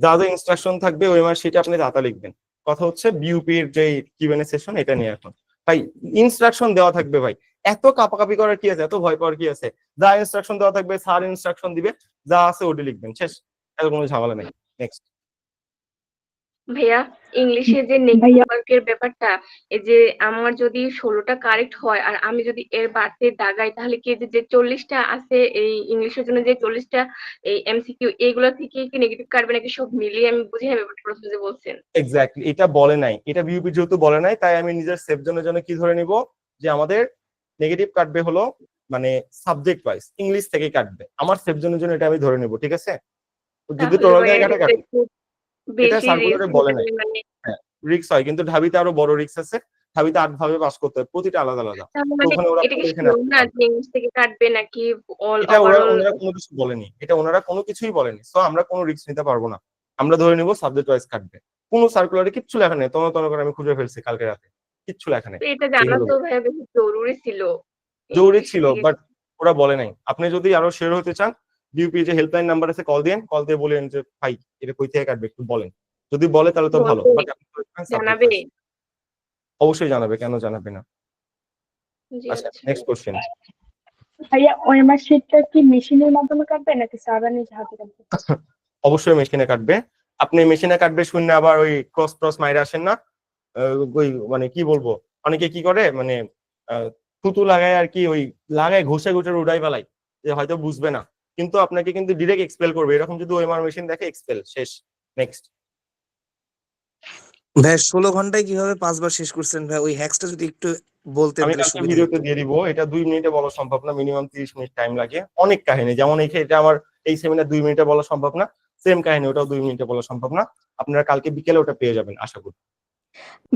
যা যা ইনস্ট্রাকশন থাকবে ওই মাস সেটা আপনি দাতা লিখবেন। কথা হচ্ছে বিউপির যে কিউএনএ সেশন এটা নিয়ে এখন ভাই ইনস্ট্রাকশন দেওয়া থাকবে ভাই। এত কাপাকাপি করার কি আছে? এত ভয় পাওয়ার কি আছে? যা ইনস্ট্রাকশন দেওয়া থাকবে স্যার ইনস্ট্রাকশন দিবে, যা আছে ওটি লিখবেন। শেষ। এত কোনো ঝামেলা নেই। নেক্সট ভাইয়া ইংলিশে যে নেগেটিভ মার্কের ব্যাপারটা এই যে আমার যদি ষোলোটা কারেক্ট হয় আর আমি যদি এর বাড়তে দাগাই তাহলে কি যে- যে চল্লিশটা আছে এই ইংলিশের জন্য যে চল্লিশটা এই এমসিকিউ এইগুলো থেকে কি নেগেটিভ কাটবে নাকি সব মিলিয়ে আমি বুঝি না ব্যাপারটা প্রথমে যে বলছেন? এক্স্যাক্টলি এটা বলে নাই। এটা বিউপি যেহেতু বলে নাই তাই আমি নিজের সেফ জনের জন্য কি ধরে নিব? যে আমাদের নেগেটিভ কাটবে হলো মানে সাবজেক্ট ওয়াইজ ইংলিশ থেকে কাটবে। আমার সেফ জনের জন্য এটা আমি ধরে নিব ঠিক আছে? যদি টোটাল জায়গাটা এটা কাটে সার্কুলারে বলে নাই। মানে রিক্স হয় কিন্তু ঢাবিতে আরও বড় রিক্স আছে। ঢাবিতে আট ভাবে পাস করতে হয় প্রতিটা আলাদা আলাদা। তো মানে ওখানে ওরা এটা কি লিখে sure না যে ইংলিশ থেকে কাটবে নাকি অল এটা ওরা ওনারা কোনো কিছু বলেনি। এটা ওনারা কোনো কিছুই বলেনি। সো আমরা কোনো রিস্ক নিতে পারব না। আমরা ধরে নিব সাবজেক্ট ওয়াইজ কাটবে। কোনো সার্কুলারে কিচ্ছু লেখা নেই। তোমার তোমার করে আমি খুঁজে ফেলছি কালকে রাতে। কিচ্ছু লেখা নেই। এটা জানা তো বেশি জরুরি ছিল। জরুরি ছিল বাট ওরা বলে নাই। আপনি যদি আরও শেয়ার হতে চান বিউপি যে হেল্পলাইন নাম্বার আছে কল দিন কল দিয়ে বলেন যে ভাই এটা কই থেকে কাটবে? একটু বলেন। যদি বলে তাহলে তো ভালো। জানাবে। অবশ্যই জানাবে। কেন জানাবে না? আচ্ছা আচ্ছা। নেক্সট কোশ্চেন ভাইয়া ওএমআর শিটটা কি মেশিনের মাধ্যমে কাটবে নাকি সারা নিজে হাতে কাটবে অবশ্যই মেশিনে কাটবে। আপনি মেশিনে কাটবে শূন্য আবার ওই ক্রস ক্রস মাইরে আসেন না। আহ, ওই মানে কি বলব? অনেকে কি করে? মানে আহ, থুতু লাগায় আর কি ওই লাগায় ঘষে ঘষে উড়াই ফেলাই যে হয়তো বুঝবে না। কিন্তু আপনাকে কিন্তু ডিরেক্ট এক্সপেল করবে। এরকম যদি ওএমআর মেশিন দেখে এক্সপেল শেষ নেক্সট ভাই ষোলো ঘন্টায় কীভাবে পাঁচবার শেষ করছেন ভাই? ওই হ্যাক্সটা যদি একটু বলতে আমি সুবিধা ভিডিওতে দিয়ে দিব। এটা দুই মিনিটে বলা সম্ভব না মিনিমাম তিরিশ মিনিট টাইম লাগে। অনেক কাহিনী যেমন এই এটা আমার এই সেমিনার দুই মিনিটে বলা সম্ভব না সেম কাহিনী ওটাও দুই মিনিটে বলা সম্ভব না। আপনারা কালকে বিকেলে ওটা পেয়ে যাবেন আশা করি।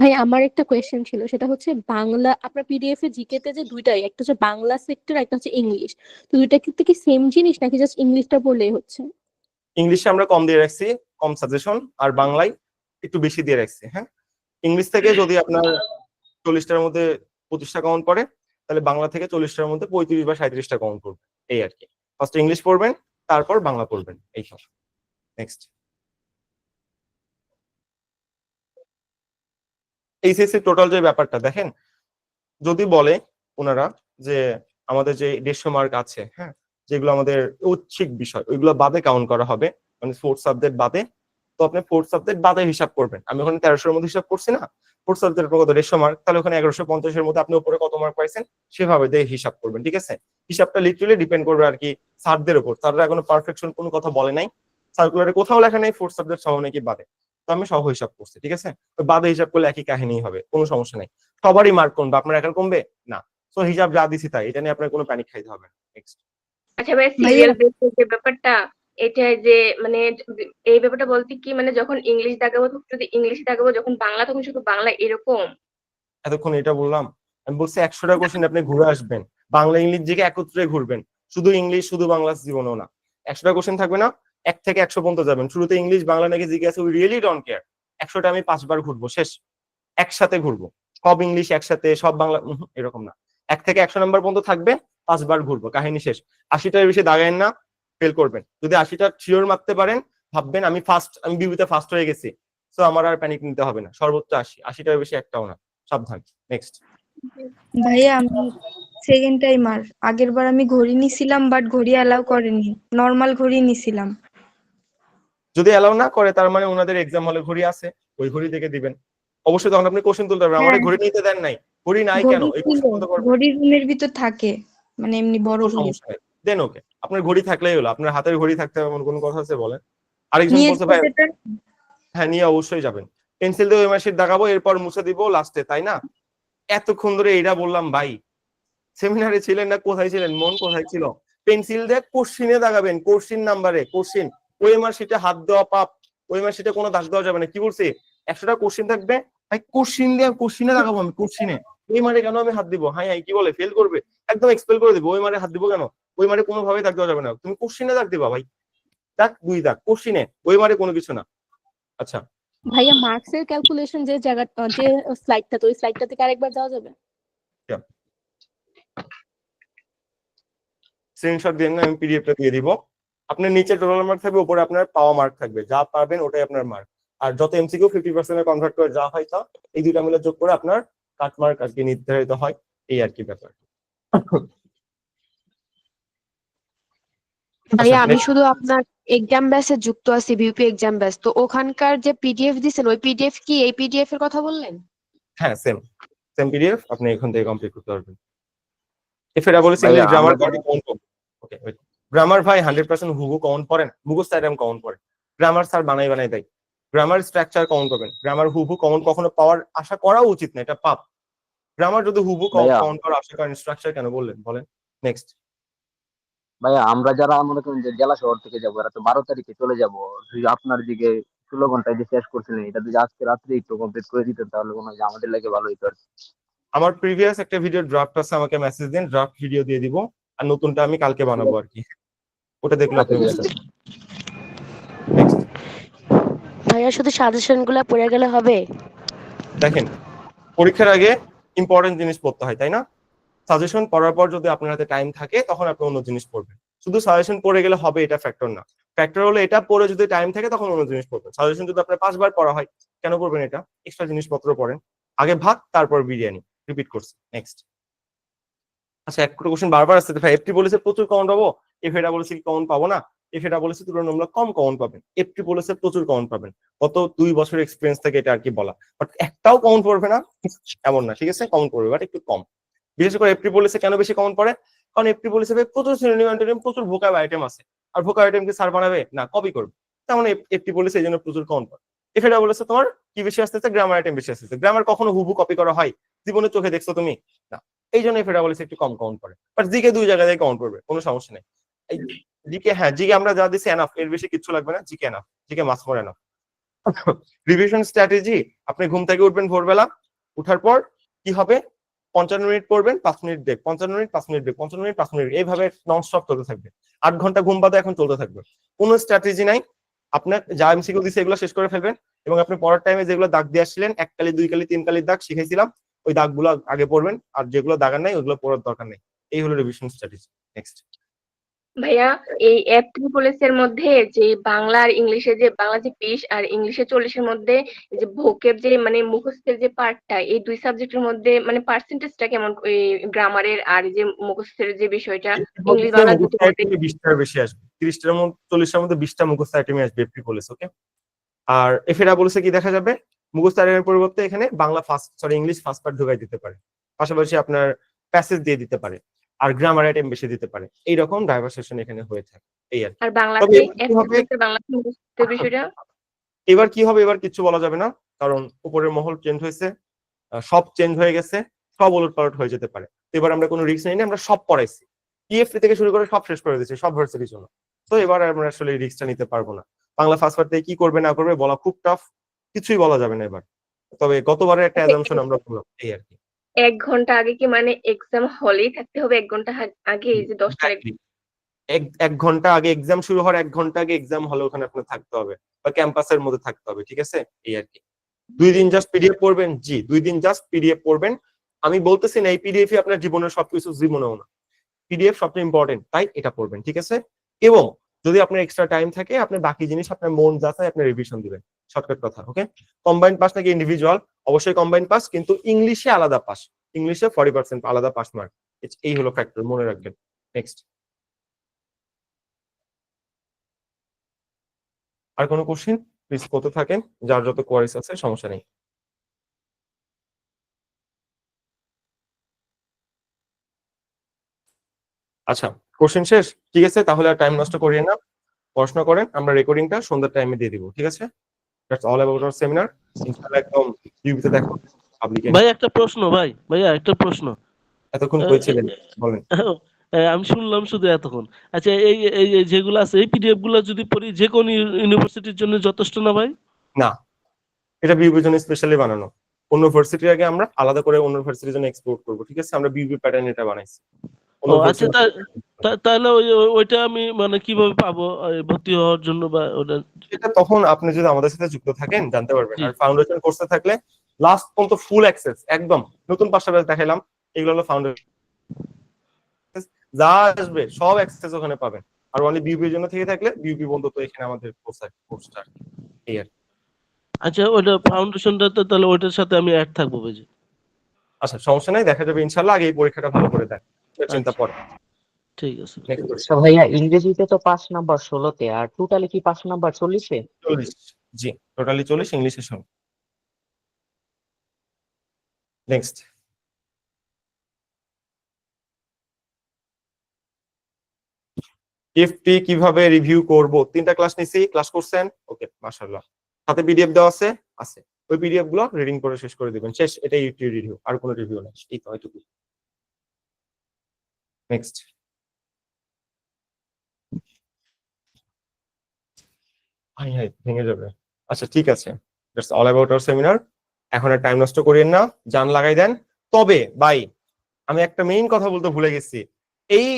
ভাই, আমার একটা কোয়েশ্চেন ছিল, সেটা হচ্ছে বাংলা, আপনার পিডিএফ এ জিকে তে যে দুইটাই, একটা হচ্ছে বাংলা সেক্টর একটা হচ্ছে ইংলিশ তো দুইটা ক্ষেত্রে কি সেম জিনিস নাকি জাস্ট ইংলিশটা পড়লেই হচ্ছে? ইংলিশে আমরা কম দিয়ে রাখছি, কম সাজেশন আর বাংলায় একটু বেশি দিয়ে রাখছি হ্যাঁ? ইংলিশ থেকে যদি আপনার চল্লিশটার মধ্যে পঁচিশটা কাউন্ট পড়ে, তাহলে বাংলা থেকে চল্লিশটার মধ্যে পঁয়ত্রিশ বা সাঁত্রিশটা কাউন্ট পড়বে এই আর কি। ফার্স্ট ইংলিশ পড়বেন, তারপর বাংলা পড়বেন, এই সব নেক্সট এইচএসসি টোটাল যে ব্যাপারটা, দেখেন, যদি বলে ওনারা যে আমাদের যে দেড়শো মার্ক আছে হ্যাঁ যেগুলো আমাদের ঐচ্ছিক বিষয়, ওইগুলো বাদে কাউন্ট করা হবে মানে ফোর্থ সাবজেক্ট বাদে, তো আপনি ফোর্থ সাবজেক্ট বাদে হিসাব করবেন। আমি ওখানে তেরোশোর মধ্যে হিসাব করছি না ফোর্থ সাবজেক্টের কত দেড়শো মার্ক তাহলে ওখানে এগারোশো পঞ্চাশের মধ্যে আপনি উপরে কত মার্ক পাইছেন, সেভাবে দিয়ে হিসাব করবেন, ঠিক আছে? হিসাবটা লিটারালি ডিপেন্ড করবে আর কি স্যারদের উপর। স্যাররা এখনও পারফেকশন কোনো কথা বলে নাই। সার্কুলারে কোথাও লেখা নেই ফোর্থ সাবজেক্ট সহ নাকি বাদে। তো আমি সহ হিসাব করছি ঠিক আছে? তো বাদে হিসাব করলে একই কাহিনী হবে কোনো সমস্যা নেই। সবারই মার্ক কমবে আপনার এখন কমবে? না। তো হিসাব যা দিছি তাই এটা নিয়ে আপনার কোনো প্যানিক খাইতে হবে নেক্সট আচ্ছা ভাই সিরিয়াল বেসের যে ব্যাপারটা এটা যে মানে এই ব্যাপারটা বলতে কি মানে যখন ইংলিশ দাগাবো যদি ইংলিশ দাগাবো যখন বাংলা তখন শুধু বাংলা এরকম? এতক্ষণ এটা বললাম আমি বলছি একশোটা কোশ্চেন আপনি ঘুরে আসবেন বাংলা ইংলিশ দিকে একত্রে ঘুরবেন। শুধু ইংলিশ শুধু বাংলা জীবনও না। একশোটা কোশ্চেন থাকবে না এক থেকে একশো পর্যন্ত যাবেন। শুরুতে ইংলিশ, বাংলা নাকি জিজ্ঞাসা উই রিয়েলি ডোন্ট কেয়ার একশোটা আমি পাঁচবার ঘুরবো, শেষ। একসাথে ঘুরবো। সব ইংলিশ একসাথে, সব বাংলা এরকম না। এক থেকে একশো নাম্বার পর্যন্ত থাকবে, পাঁচবার ঘুরবো, কাহিনী শেষ। আশিটার বেশি দাগায়েন না ফেল করবেন। যদি আশিটা শিওর মারতে পারেন, ভাববেন আমি ফার্স্ট আমি বিবিতে ফার্স্ট হয়ে গেছি। তো আমার আর প্যানিক নিতে হবে না। সর্বোচ্চ আশি, আশিটার বেশি একটাও না। সাবধান। নেক্সট ভাইয়া, আমি সেকেন্ড টাইমার আগের বার আমি ঘড়ি নিছিলাম বাট ঘড়ি অ্যালাউ করেনি। নর্মাল ঘড়ি নিছিলাম। যদি অ্যালাউ না করে তার মানে ওনাদের এক্সাম হলে ঘড়ি আছে ওই ঘড়ি থেকে দিবেন। অবশ্যই তখন আপনি কোশ্চেন তুলতে পারবেন। আমাদের হ্যাঁ। ঘড়ি নিতে দেন নাই। ঘড়ি নাই কেন? এই কোশ্চেন ঘড়ি রুমের ভিতর থাকে। মানে এমনি বড় সমস্যা দেন ওকে। আপনার ঘড়ি থাকলেই হলো। আপনার হাতের ঘড়ি থাকতে হবে এমন কোনো কথা আছে বলেন। আরেকজন বলছে ভাই হ্যাঁ নিয়ে অবশ্যই যাবেন। পেন্সিল দিয়ে ওই মাসের দেখাবো এরপর মুছে দিব লাস্টে তাই না? এতক্ষণ ধরে এইটা বললাম ভাই সেমিনারে ছিলেন না? কোথায় ছিলেন? মন কোথায় ছিল? পেন্সিল দিয়ে কোশ্চিনে দাগাবেন কোশ্চিন নাম্বারে কোশ্চিন ওই মাস সেটা হাত দেওয়া পাপ ওই মাস সেটা কোনো দাগ দেওয়া যাবে না। কি বলছি? একশোটা কোশ্চিন থাকবে? ভাই কোশ্চিন দিয়ে কোশ্চিনে দাগাবো আমি কোশ্চিনে ওই মারে কেন আমি হাত দিব? হাই হাই কি বলে? ফেল করবে? একদম এক্সপেল করে দিবো। ওই মারে হাত দিব কেন? ওই মারে কোনোভাবেই দাগ দেওয়া যাবে না। তুমি কোশ্চিনে দাগ দিবা ভাই। দাগ দুই দাগ কোশ্চিনে ওই মারে কোনো কিছু না। আচ্ছা। ভাইয়া মার্কসের ক্যালকুলেশন যে জায়গা যে স্লাইডটা তো ওই স্লাইডটা থেকে আরেকবার যাওয়া যাবে? স্ক্রিনশট দিয়ে আমি পিডিএফটা দিয়ে দিব। আপনার নিচে টোটাল মার্ক থাকবে উপরে আপনার পাওয়া মার্ক থাকবে। যা পারবেন ওটাই আপনার মার্ক আর যত এমসিকিউ ফিফটি পার্সেন্টে কনভার্ট করে যা হয় তা এই দুইটা মিলে যোগ করে আপনার কাট মার্ক আর কি নির্ধারিত হয়। এই আর কি ব্যাপার। ভাইয়া আচ্ছা, আমি শুধু আপনার এক্সাম ব্যাচে যুক্ত আছি বিউপি এক্সাম ব্যাচ তো ওখানকার যে পিডিএফ দিছেন ওই পিডিএফ কি এই পিডিএফ এর কথা বললেন? হ্যাঁ সেম সেম পিডিএফ আপনি এখান থেকে কমপ্লিট করতে পারবেন। এফ এটা বলেছি ভাইয়া, গ্রামার আমরা কমন ওকে গ্রামার ভাই হান্ড্রেড পার্সেন্ট হুবু কমন পড়েন মুখস্থ আইটেম কমন পড়ে গ্রামার স্যার বানাই বানাই দেয়। গ্রামার স্ট্রাকচার কমন করবেন। গ্রামার হুবু কমন কখনো পাওয়ার আশা করা উচিত না এটা পাপ। গ্রামার যদি হুবু। কমন করার আশা করেন স্ট্রাকচার কেন বললেন? বলেন। নেক্সট ভাইয়া আমরা যারা মনে করেন যে জেলা শহর থেকে যাব এরা তো বারো তারিখে চলে যাব যদি আপনার দিকে ষোলো ঘন্টায় যে শেষ করছিলেন এটা যদি আজকে রাত্রে একটু কমপ্লিট করে দিতেন তাহলে মনে হয় আমাদের লাগে ভালো হইতো। আমার প্রিভিয়াস একটা ভিডিও ড্রাফট আছে আমাকে মেসেজ দিন ড্রাফট ভিডিও দিয়ে দিব আর নতুনটা আমি কালকে বানাবো আর কি। ওটা দেখলে আপনি বুঝতে ভাইয়া শুধু সাজেশনগুলা পড়ে গেলে হবে? দেখেন পরীক্ষার আগে ইম্পর্টেন্ট জিনিস পড়তে হয় তাই না? সাজেশন পড়ার পর যদি আপনার হাতে টাইম থাকে তখন আপনি অন্য জিনিস পড়বেন। শুধু সাজেশন পড়ে গেলে হবে এটা ফ্যাক্টর না। ফ্যাক্টর হলো এটা পড়ে যদি টাইম থাকে তখন অন্য জিনিস পড়বেন। সাজেশন যদি আপনার পাঁচবার পড়া হয় কেন পড়বেন এটা? এক্সট্রা জিনিসপত্র পড়েন। আগে ভাত তারপর বিরিয়ানি। রিপিট করছি। নেক্সট আচ্ছা একটা কোশ্চেন বারবার আসছে। ভাই এফটি বলেছে প্রচুর কমন পাবো এফ এটা বলেছে কি কমন পাবো না এফ এটা বলেছে তুলনামূলক কম কমন পাবেন। এফটি বলেছে প্রচুর কমন পাবেন। গত দুই বছর এক্সপিরিয়েন্স থেকে এটা আর কি বলা। বাট একটাও কমন পড়বে না, এমন না, ঠিক আছে? কমন পড়বে বাট একটু কম। বিশেষ করে এফটি পলিসে কেন বেশি কমন পড়ে? কারণ এফটি পলিসে প্রচুর সিনোনিম অ্যান্টোনিম প্রচুর ভোকাব আইটেম আছে। আর ভোকাব আইটেম কি স্যার বানাবে? না কপি করবে। তেমন এফটি পলিসে এই জন্য প্রচুর কমন পড়ে। এফ এটা বলেছে তোমার কি বেশি আসতেছে? গ্রামার আইটেম বেশি আসতেছে। গ্রামার কখনো হুবু কপি করা হয়? জীবনে চোখে দেখছ তুমি? না। এই জন্য এফ এটা বলেছে একটু কম কমন পড়ে। বাট জিকে দুই জায়গায় কমন পড়বে, কোনো সমস্যা নেই। জিকে হ্যাঁ জিকে আমরা যা দিচ্ছি এনাফ এর বেশি কিছু লাগবে না জিকে এনাফ জিকে মাস ফর এনাফ রিভিশন স্ট্র্যাটেজি আপনি ঘুম থেকে উঠবেন ভোরবেলা, উঠার পর কি হবে? পঞ্চান্ন মিনিট পড়বেন, পাঁচ মিনিট ব্রেক পঞ্চান্ন মিনিট, পাঁচ মিনিট ব্রেক পঞ্চান্ন মিনিট, পাঁচ মিনিট এইভাবে নন স্টপ চলতে থাকবে। আট ঘণ্টা ঘুম বাদে এখন চলতে থাকবে। কোনো স্ট্র্যাটেজি নাই, আপনার যা এমসিকিউ দিচ্ছে এগুলো শেষ করে ফেলবেন এবং আপনি পড়ার টাইমে যেগুলো দাগ দিয়ে আসছিলেন, এক কালি, দুই কালি, তিন কালির দাগ শিখাইছিলাম, ওই দাগগুলো আগে পড়বেন, আর যেগুলো দাগার নাই, ওগুলো পড়ার দরকার নেই। এই হলো রিভিশন স্ট্র্যাটেজি নেক্সট ভাইয়া এই অ্যাপ এর মধ্যে যে বাংলা আর ইংলিশে যে বাংলা যে বিশ আর ইংলিশে চল্লিশের মধ্যে যে ভোকের যে মানে মুখস্থের যে পার্টটা এই দুই সাবজেক্টের মধ্যে মানে পার্সেন্টেজটা কেমন গ্রামারের আর এই যে মুখস্থের যে বিষয়টা ইংলিশ বাংলা বিশটার বেশি আসবে। তিরিশটার মধ্যে চল্লিশটার মধ্যে বিশটা মুখস্থ আইটেমে আসবে বলেছে ওকে আর এফেরা বলেছে কি দেখা যাবে? মুখস্থ আইটেমের পরিবর্তে এখানে Bangla first sorry English first part ঢুকাই দিতে পারে। পাশাপাশি আপনার প্যাসেজ দিয়ে দিতে পারে। আর গ্রামার আইটেম বেশি দিতে পারে। এইরকম ডাইভার্সেশন এখানে হয়ে থাকে এই আর আর বাংলাতে তবে এবার কি হবে? FFS বিষয়টা? এবার কি হবে? এবার কিছু বলা যাবে না কারণ উপরের মহল চেঞ্জ হয়েছে সব চেঞ্জ হয়ে গেছে সব উলট পালট হয়ে যেতে পারে। এবার আমরা কোনো রিস্ক নিই না, আমরা সব পড়াইছি। পিএফটি থেকে শুরু করে সব শেষ করে দিচ্ছি সব ভার্সিটির জন্য। তো এবার আমরা আসলে রিস্কটা নিতে পারব না। বাংলা ফার্স্ট পার্ট থেকে কি করবে না করবে বলা খুব টাফ কিছুই বলা যাবে না এবার। তবে গতবারের একটা অ্যাজাম্পশন আমরা করলাম এই আর কি। এক ঘণ্টা আগে কি মানে এক্সাম হলেই থাকতে হবে? এক ঘণ্টা আগে এই যে দশটা Exactly. এক এক ঘণ্টা আগে এক্সাম শুরু হওয়ার এক ঘণ্টা আগে এক্সাম হলে ওখানে আপনার থাকতে হবে। বা ক্যাম্পাসের মধ্যে থাকতে হবে, ঠিক আছে? এই আর কি। দুই দিন জাস্ট পিডিএফ পড়বেন? জি, দুই দিন জাস্ট পিডিএফ পড়বেন। আমি বলতেছি না, এই পিডিএফ আপনার জীবনের সবকিছু, জীবনেও না। পিডিএফ সবচেয়ে ইম্পর্টেন্ট তাই এটা পড়বেন, ঠিক আছে? এবং যদি আপনার এক্সট্রা টাইম থাকে, আপনার বাকি জিনিস, আপনার মন যা চায়, আপনি রিভিশন দিবেন। শর্টকাট কথা ওকে কম্বাইন পাস নাকি ইন্ডিভিজুয়াল অবশ্যই কম্বাইন পাস কিন্তু ইংলিশে আলাদা পাস ইংলিশে ফর্টি পার্সেন্ট আলাদা পাস মার্ক এই হলো ফ্যাক্টর মনে রাখবেন। নেক্সট আর কোনো কোশ্চেন প্লিজ করতে থাকেন। যার যত কোয়ারিস আছে, সমস্যা নেই। আচ্ছা কোশ্চেন শেষ? ঠিক আছে, তাহলে আর টাইম নষ্ট করিয়ে না। পড়াশোনা করেন, আমরা রেকর্ডিংটা সন্ধ্যার টাইমে দিয়ে দিব, ঠিক আছে? That's all about our seminar ইনশাআল্লাহ একদম টিভিতে দেখো পাবলিকে ভাই একটা প্রশ্ন ভাই ভাইয়া একটা প্রশ্ন। এতক্ষণ কইছিলেন বলেন। আমি শুনলাম শুধু এতক্ষণ। আচ্ছা এই এই যেগুলো আছে এই পিডিএফগুলো যদি পড়ি যে কোনো ইউনিভার্সিটির জন্য যথেষ্ট না ভাই? না। এটা বিউবির জন্য স্পেশালি বানানো। অন্য ভার্সিটির আগে আমরা আলাদা করে অন্য ভার্সিটির জন্য এক্সপোর্ট করব ঠিক আছে? আমরা বিউবি প্যাটার্ন এটা বানাইছি। আচ্ছা তাহলে ওই ওই- ওইটা আমি মানে কীভাবে পাবো? ভর্তি হওয়ার জন্য বা ওটা এটা তখন আপনি যদি আমাদের সাথে যুক্ত থাকেন জানতে পারবেন। আর ফাউন্ডেশন কোর্সে থাকলে লাস্ট পর্যন্ত ফুল অ্যাক্সেস একদম। নতুন পাঁচটা দেখাইলাম এগুলো হলো ফাউন্ডেশন যা আসবে সব অ্যাক্সেস ওখানে পাবেন। আর অনলি বিউপির জন্য থেকে থাকলে বিউপি বন্ধ তো এখানে আমাদের পোস্টার পোস্টার এই আর। আচ্ছা ওটা ফাউন্ডেশনটাতে তাহলে ওইটার সাথে আমি অ্যাড থাকব বুঝি? আচ্ছা সমস্যা নাই দেখা যাবে ইনশাল্লাহ আগে এই পরীক্ষাটা ভালো করে দেন চিন্তা ঠিক আছে। আচ্ছা ভাইয়া ইংরেজিতে তো পাঁচ নাম্বার ষোলোতে আর টোটালি কি পাঁচ নাম্বার চল্লিশে চল্লিশ জি টোটালি চল্লিশ ইংলিশের সঙ্গে নেক্সট টিএফটি কীভাবে রিভিউ করব? তিনটা ক্লাস নিছি ক্লাস করছেন? ওকে মাশাআল্লাহ। সাথে পিডিএফ দেওয়া আছে? আছে। ওই পিডিএফগুলো রিডিং করে শেষ করে দিবেন। শেষ এটাই ইউটিউব রিভিউ আর কোনো রিভিউ নেই। এই তো এটুকু নেক্সট হাই হাই ভেঙে যাবে। আচ্ছা ঠিক আছে। That's all about our seminar এখন আর টাইম নষ্ট করিয়েন না, জান লাগাই দেন। তবে, ভাই, আমি একটা মেইন কথা বলতে ভুলে গেছি। এই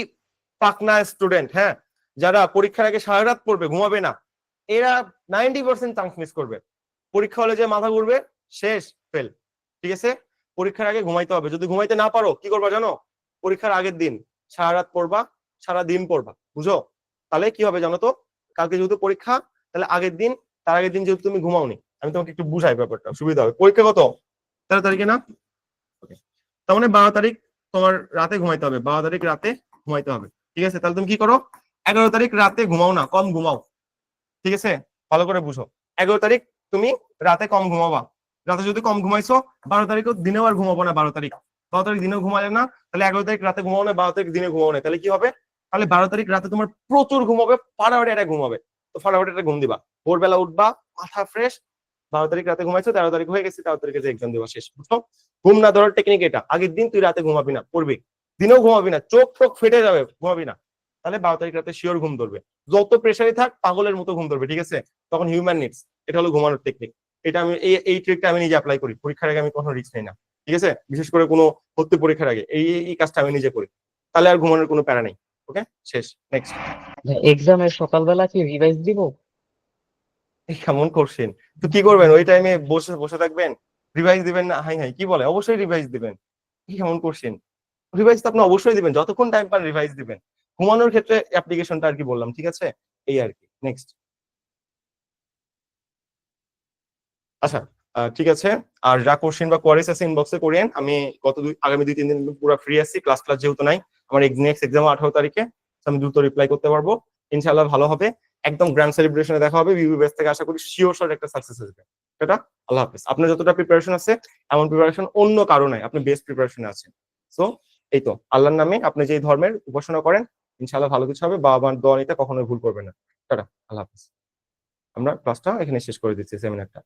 পাকনা স্টুডেন্ট হ্যাঁ যারা পরীক্ষার আগে সারা রাত পড়বে, ঘুমাবে না, এরা নাইনটি পার্সেন্ট চান্স মিস করবে। পরীক্ষা হলে যে মাথা ঘুরবে, শেষ ফেল ঠিক আছে? পরীক্ষার আগে ঘুমাইতে হবে। যদি ঘুমাইতে না পারো, কি করবা জানো? পরীক্ষার আগের দিন। সারা রাত পড়বা সারা দিন পড়বা, বুঝো? তাহলে কি হবে জানো তো? কালকে যেহেতু পরীক্ষা, তাহলে আগের দিন, তার আগের দিন যেহেতু তুমি ঘুমাওনি, আমি তোমাকে একটু বুঝাই ব্যাপারটা, সুবিধা হবে। পরীক্ষা কত? তেরো তারিখে না? তার মানে বারো তারিখ তোমার রাতে ঘুমাইতে হবে, বারো তারিখ রাতে ঘুমাইতে হবে, ঠিক আছে? তাহলে তুমি কি করো? এগারো তারিখ রাতে ঘুমাও না, কম ঘুমাও, ঠিক আছে? ভালো করে বুঝো। এগারো তারিখ তুমি রাতে কম ঘুমাবা, রাতে যদি কম ঘুমাইছো, বারো তারিখও দিনেও আর ঘুমাবো না বারো তারিখ। বারো তারিখ দিনেও ঘুমালে না, তাহলে এগারো তারিখ রাতে ঘুমাও না, বারো তারিখ দিনে ঘুমাও না, তাহলে কি হবে? তাহলে বারো তারিখ রাতে তোমার প্রচুর ঘুমাবে ফাটাফাটি একটা ঘুমাবে তো ফাটাফাটি একটা ঘুম দিবা। ভোরবেলা উঠবা, মাথা ফ্রেশ বারো তারিখ রাতে ঘুমাইছো, তেরো তারিখ হয়ে গেছে, তেরো তারিখে এক্সাম দেওয়া শেষ, বুঝছ? ঘুম না ধরার টেকনিক এটা, আগের দিন তুই রাতে ঘুমাবি না, পড়বি। দিনেও ঘুমাবি না, চোখ টোক ফেটে যাবে, ঘুমাবি না। তাহলে বারো তারিখ রাতে শিওর ঘুম ধরবে। যত প্রেশারে থাক, পাগলের মতো ঘুম ধরবে, ঠিক আছে? তখন হিউম্যান নিডস এটা হলো ঘুমানোর টেকনিক এটা আমি, এই এই ট্রিকটা আমি নিজে অ্যাপ্লাই করি, পরীক্ষার আগে আমি কোনো রিস্ক নেই না। ঠিক আছে? বিশেষ করে কোনো ভর্তি পরীক্ষার আগে। এই এই- কাজটা আমি নিজে করি। তাহলে আর ঘুমানোর কোনো প্যারা নেই। ওকে? শেষ। নেক্সট এক্সামের সকালবেলা কি রিভাইজ দিব? কেমন করছেন তো কি করবেন? ওই টাইমে বসে বসে থাকবেন? রিভাইজ দিবেন না? হাই হাই কি বলে? অবশ্যই রিভাইজ দিবেন। কি কেমন করছেন রিভাইজ তো আপনি অবশ্যই দিবেন। যতক্ষণ টাইম পান রিভাইজ দিবেন। ঘুমানোর ক্ষেত্রে অ্যাপ্লিকেশনটা আর কি বললাম ঠিক আছে? এই আর কি। নেক্সট আচ্ছা ঠিক আছে। আর যা কোশ্চেন বা কোয়ারিজ আছে ইনবক্সে করেন আমি গত দুই, আগামী দুই, তিন দিন পুরো ফ্রি আছি। ক্লাস ক্লাস যেহেতু নাই, আমার নেক্সট এক্সাম আঠারো তারিখে আমি দ্রুত রিপ্লাই করতে পারব। ইনশাল্লাহ ভালো হবে। একদম গ্র্যান্ড সেলিব্রেশনে দেখা হবে। বিবি বেস থেকে আশা করি শিওর শট একটা সাকসেস আসবে। সেটা আল্লাহ হাফেজ। আপনার যতটা প্রিপারেশন আছে, এমন প্রিপারেশন অন্য কারও নাই। আপনি বেস্ট প্রিপারেশনে আছেন। সো এই তো। আল্লাহর নামে আপনি যেই ধর্মের উপাসনা করেন ইনশাল্লাহ ভালো কিছু হবে। বাবা মার দোয়া নিতে কখনোই ভুল করবেন না। টাটা। আল্লাহ হাফেজ। আমরা ক্লাসটা এখানে শেষ করে দিচ্ছি সেমিনারটা